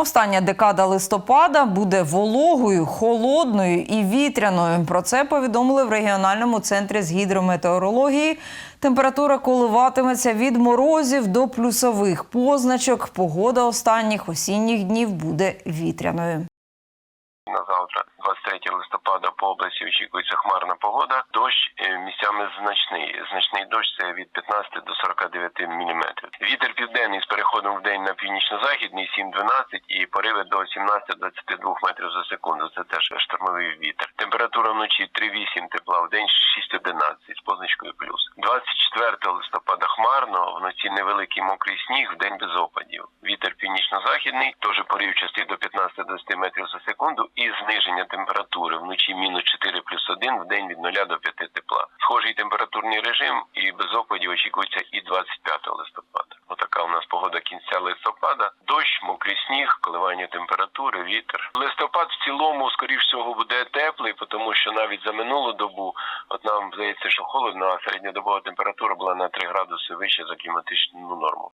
Остання декада листопада буде вологою, холодною і вітряною. Про це повідомили в регіональному центрі з гідрометеорології. Температура коливатиметься від морозів до плюсових позначок. Погода останніх осінніх днів буде вітряною. Завтра, 23 листопада, по області очікується хмарна погода. Дощ е, місцями значний. Значний дощ це від 15 до 49 мм. Вітер південний з переходом в день на північно-західний 7-12 і пориви до 17-22 метрів за секунду. Це теж штормовий вітер. Температура вночі 3-8 тепла, в день 6-11 з позначкою плюс. 24 листопада хмарно, вночі невеликий мокрий сніг, в день без опадів. Вітер північно-західний, теж поривчастий до 15-20 метрів за секунду і зниження температури вночі мінус 4 плюс 1, в день від 0 до 5 тепла. Схожий температурний режим і без опадів очікується і 25 листопада. Кінця листопада. Дощ, мокрий сніг, коливання температури, вітер. Листопад в цілому, скоріш всього, буде теплий, тому що навіть за минулу добу, от нам здається, що холодно, а середньодобова температура була на 3 градуси вище за кліматичну норму.